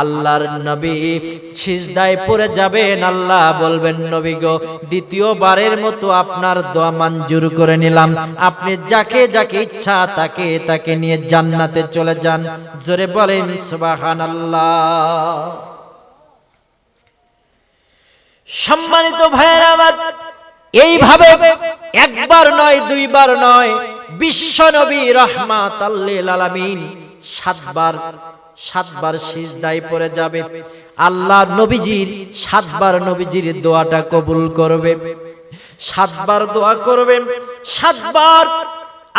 আল্লাহর নবী সিজদায় পড়ে যাবেন, আল্লাহ বলবেন, নবী গো, দ্বিতীয়বারের মতো আপনার দোয়া মঞ্জুর করে নিলাম। আপনি যাকে যাকে ইচ্ছা তাকে তাকে নিয়ে জান্নাতে চলে যান। জোরে বলেন, সুবহানাল্লাহ। সম্মানিত ভাইয়েরা আমার, এইভাবে একবার নয়, দুইবার নয়, বিশ্ব নবী রহমাত আলামিন সাতবার সাতবার সিজদায় পড়ে যাবে। আল্লাহ নবীজির সাতবার নবীজির দোয়াটা কবুল করবে। সাতবার দোয়া করবেন, সাতবার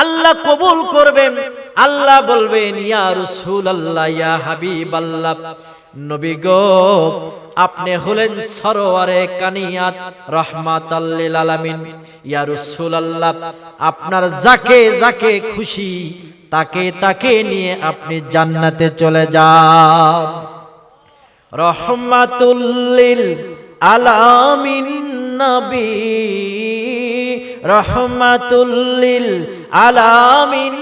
আল্লাহ কবুল করবেন। আল্লাহ বলবেন, ইয়া রাসূলুল্লাহ, ইয়া হাবিবাল্লাহ, নবী গো, আপনি হলেন সরোয়ারে কানিয়াত রহমাতাল্লিল আলামিন। ইয়া রাসূলুল্লাহ, আপনার যাকে যাকে খুশি তাকে তাকে নিয়ে আপনি জান্নাতে চলে যান। রহমাতুল্লিল আলামিন নবী। রহমাতুল্লিল আলামিন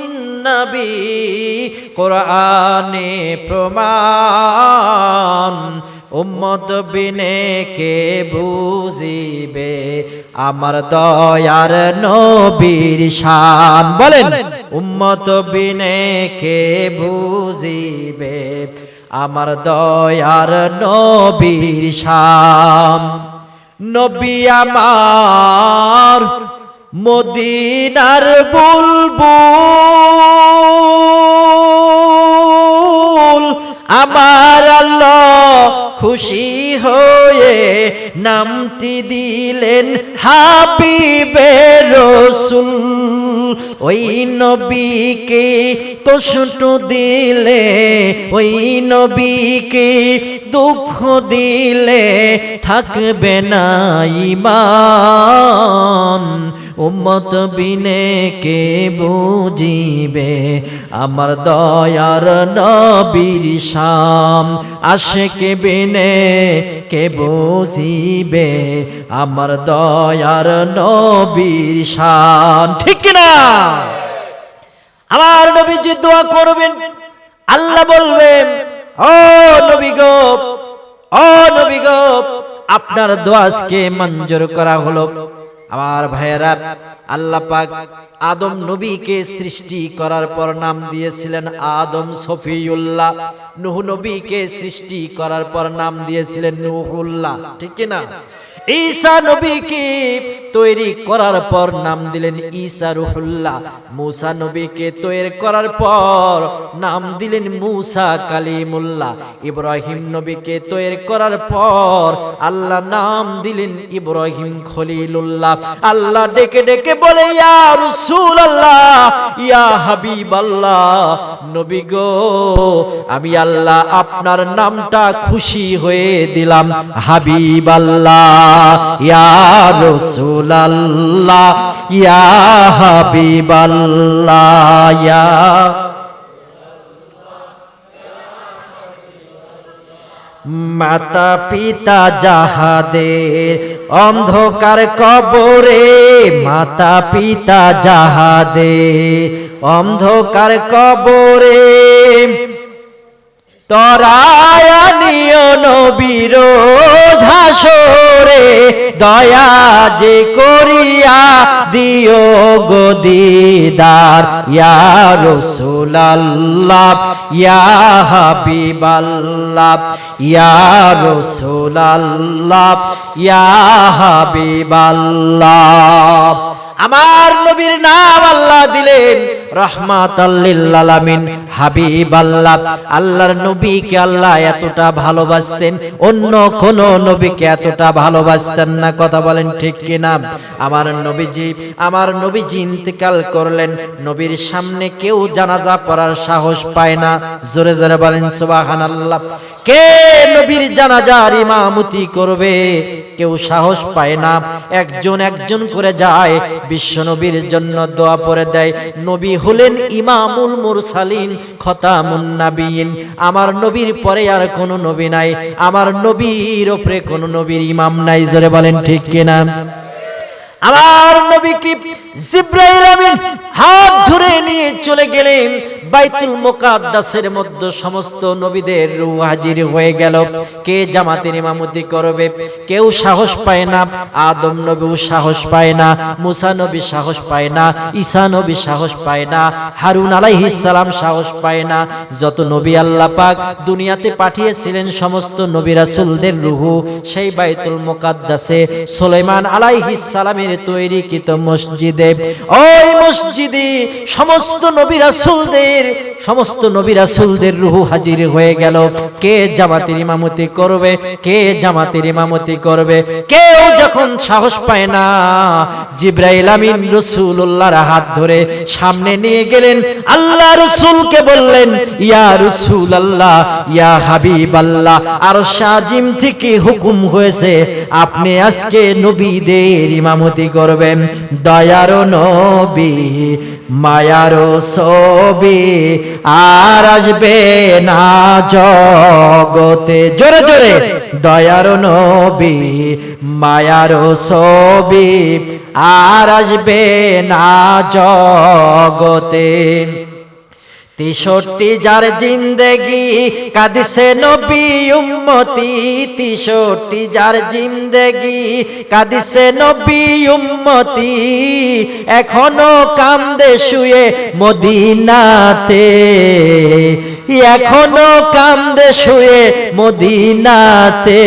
নবী। কোরআনে প্রমাণ, উম্মত বিনে কে বুঝিবে আমার দয়ার নবীর শান। বলেন উম্মত বিনে কে বুঝিবে? আমার দয়ার নবীর শান। নবী আমার মদিনার বুলবুল। খুশি হয়ে নামটি দিলেন হাবিবে রসুল। ওই নবীকে তো শুটু দিলে ওই নবীকে দুঃখ দিলে থাকবে না ইমান উম্মত বিনে কে বুঝিবে? আমার দয়ার নবীর শাম আসে কে বিনে কে বুঝিবে? আমার দয়ার নবীর শান। ঠিক না আমার নবীজি দোয়া করবেন। আল্লাহ বলবেন, ও নবী গো, ও নবী গো, আপনার দোয়া আজকে মঞ্জুর করা হলো। আমার ভাইয়েরা, আল্লাহ পাক আদম নবীকে সৃষ্টি করার পর নাম দিয়েছিলেন আদম সফিউল্লাহ। নুহ নবীকে সৃষ্টি করার পর নাম দিয়েছিলেন নুহুল্লাহ। ঠিক না? ঈসা নবীকে তৈরি করার পর নাম দিলেন ঈসা রুহুল্লাহ। মুসা নবীকে তৈরি করার পর নাম দিলেন মুসা কালিমুল্লাহ। ইব্রাহিম নবীকে তৈরি করার পর আল্লাহ নাম দিলেন ইব্রাহিম খলিলুল্লাহ। আল্লাহ ডেকে ডেকে বলে, ইয়া রাসূলুল্লাহ, ইয়া হাবিবাল্লাহ, নবী গো, আমি আল্লাহ আপনার নামটা খুশি হয়ে দিলাম। হাবিবাল্লাহ, ইয়া রাসূলুল্লাহ ইয়া হাবিবাল্লাহ মাতা পিতা যাহাদের অন্ধকার কবরে মাতা পিতা যাহাদের অন্ধকার কবরে তরায়ানিও নবীর ঝাসরে দয়া যে করিয়া দিও গো দিদার। ইয়া রাসূলুল্লাহ, ইয়া হাবিবাল্লাহ, ইয়া রাসূলুল্লাহ, ইয়া হাবিবাল্লাহ। আমার নবীর নাম আল্লাহ দিলেন। রহমাত আলামিন হাবিব আল্লাহ আল্লাহর নবীকে আল্লাহ এতটা ভালোবাসতেন, অন্য কোন নবীকে এতটা ভালোবাসতেন না, কথা বলেন ঠিক কিনা? আমার নবীজি আমার নবীজি ইন্তেকাল করলেন, নবীর সামনে কেউ জানাজা পড়ার সাহস পায় না। জোরে জোরে বলেন, সুবহানাল্লাহ। কে নবীর জানাজার ইমামতি করবে? কেউ সাহস পায় না। একজন একজন করে যায়, বিশ্ব নবীর জন্য দোয়া পড়ে দেয়, নবী হলেন ইমামুল মুরসালিন, খতামুন নাবিয়িন। আমার নবীর পরে আর কোন নবী নাই। আমার নবীর ওপরে কোন নবীর ইমাম নাই। জোরে বলেন ঠিক কিনা? আমার নবী কি জিব্রাইল আমিন হাত ধরে নিয়ে চলে গেলেন? বাইতুল মুকাদ্দাসের মধ্যে সমস্ত নবীদের রূহ হাজির হয়ে গেল। কে জামাতের ইমামতি করবে? কেউ সাহস পায় না। আদম নবীও সাহস পায় না। মুসা নবী সাহস পায় না। ঈসা নবী সাহস পায় না। হারুন আলাইহিস সালাম সাহস পায় না। যত নবী আল্লাহ পাক দুনিয়াতে পাঠিয়েছিলেন সমস্ত নবী রাসূলদের রুহু, সেই বাইতুল মুকাদ্দাসে সুলাইমান আলাইহিস সালামের তৈরিকৃত মসজিদে। ওই মসজিদে সমস্ত নবী রাসূলদের সমস্ত নবী রাসূলদের রুহু হাজির হয়ে গেল। কে জামাতের ইমামতি করবে? কে জামাতের ইমামতি করবে? কেউ যখন সাহস পায় না, জিব্রাইল আমিন রাসূলুল্লাহর হাত ধরে সামনে নিয়ে গেলেন। আল্লাহ রাসূলকে বললেন, ইয়া রাসূলুল্লাহ, ইয়া হাবিবাল্লাহ আর সাজিম থেকে হুকুম হয়েছে, আপনি আজকে নবীদের ইমামতি করবেন। দয়ার নবী, মায়ারো ছবি আর আসবে না জগতে। জোরে জোরে। দয়ার নবী মায়ার ছবি আর আসবে না জগতে। তেষট্টি যার জিন্দেগি কাদিসে নবী উম্মতি, তেষট্টি যার জিন্দেগি কাদিসে নবী উম্মতি, এখনও কান্দে শুয়ে মদিনাতে। এখনও কান্দে শুয়ে মদিনাতে।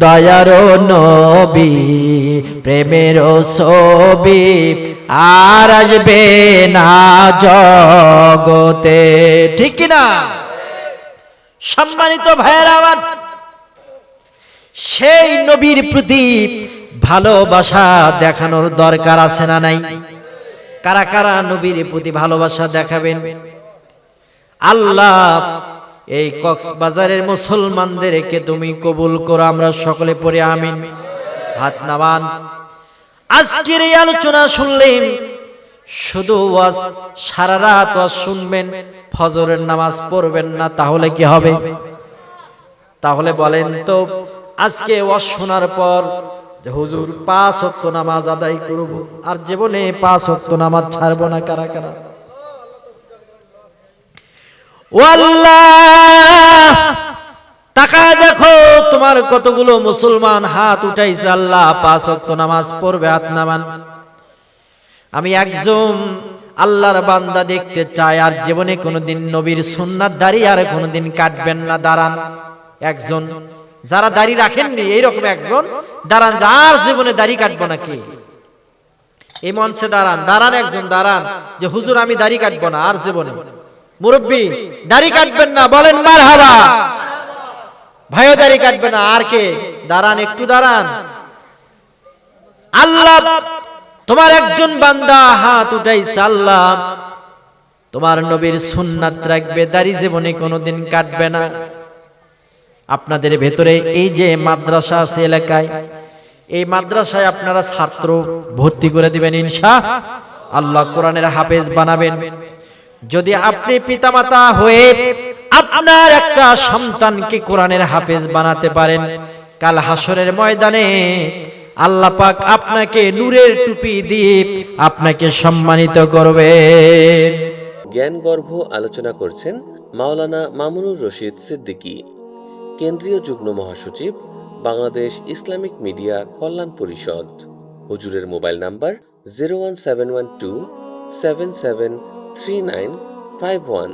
দয়ার নবী প্রেমের ছবি আর আসবে না জগতে। ঠিক কি না? সম্মানিত ভাইয়ের আমার, সেই নবীর প্রতি ভালোবাসা দেখানোর দরকার আছে না নাই? কারা কারা নবীর প্রতি ভালোবাসা দেখাবেন? আল্লাহ, এই কক্সবাজারের মুসলমানদেরকে তুমি কবুল করো, আমরা সকলে পড়ে আমিন। হাত নামান। আজকের এই আলোচনা শুনলেন, শুধু ওয়াজ সারা রাত ওয়াজ শুনবেন, ফজরের নামাজ পড়বেন না, তাহলে কি হবে? তাহলে বলেন তো, আজকে ওয়াজ শোনার পর যে হুজুর পাঁচ ওয়াক্ত নামাজ আদায় করব, আর জীবনে পাঁচ ওয়াক্ত নামাজ ছাড়বো না কারা কারা? ও আল্লাহ তাকায় দেখো, তোমার কতগুলো মুসলমান হাত উঠাইছে আল্লাহ, পাঁচ ওয়াক্ত নামাজ পড়বে, হাত নামান। আমি একজন আল্লাহর বান্দা দেখতে চাই, আর জীবনে কোনোদিন নবীর সুন্নাত দাড়ি আর কোনোদিন কাটবেন না, দাঁড়ান। একজন যারা দাড়ি রাখেননি, এইরকম একজন, দাঁড়ান, যার জীবনে দাড়ি কাটবো নাকি এই মঞ্চে দাঁড়ান দাঁড়ান একজন, দাঁড়ান, যে হুজুর, আমি দাড়ি কাটবো না আর জীবনে। মুরব্বী দাড়ি কাটবেন না, বলেন মার হাবা ভাইও দাড়ি কাটবে না। আর কে? দাঁড়ান, একটু দাঁড়ান। আল্লাহ, তোমার একজন বান্দা হাত উঠাইছে, আল্লাহ। তোমার নবীর সুন্নাত রাখবে, দাড়ি জীবনে কোনোদিন কাটবে না। আপনাদের ভেতরে এই যে মাদ্রাসা আছে এলাকায়, এই মাদ্রাসায় আপনারা ছাত্র ভর্তি করে দিবেন, ইনশা আল্লাহ কোরআনের হাফেজ বানাবেন। যদি আপনি পিতামাতা হয়ে আপনার একটা সন্তানকে কোরআনের হাফেজ বানাতে পারেন। কাল হাসরের ময়দানে আল্লাহ পাক আপনাকে নূরের টুপি দিয়ে আপনাকে সম্মানিত করবেন জ্ঞানগর্ভ আলোচনা করছেন মাওলানা মামুনুর রশিদ সিদ্দিকী। কেন্দ্রীয় যুগ্ম মহাসচিব, বাংলাদেশ ইসলামিক মিডিয়া কল্যাণ পরিষদ। হুজুরের mobile number zero one seven one two seven seven three nine five one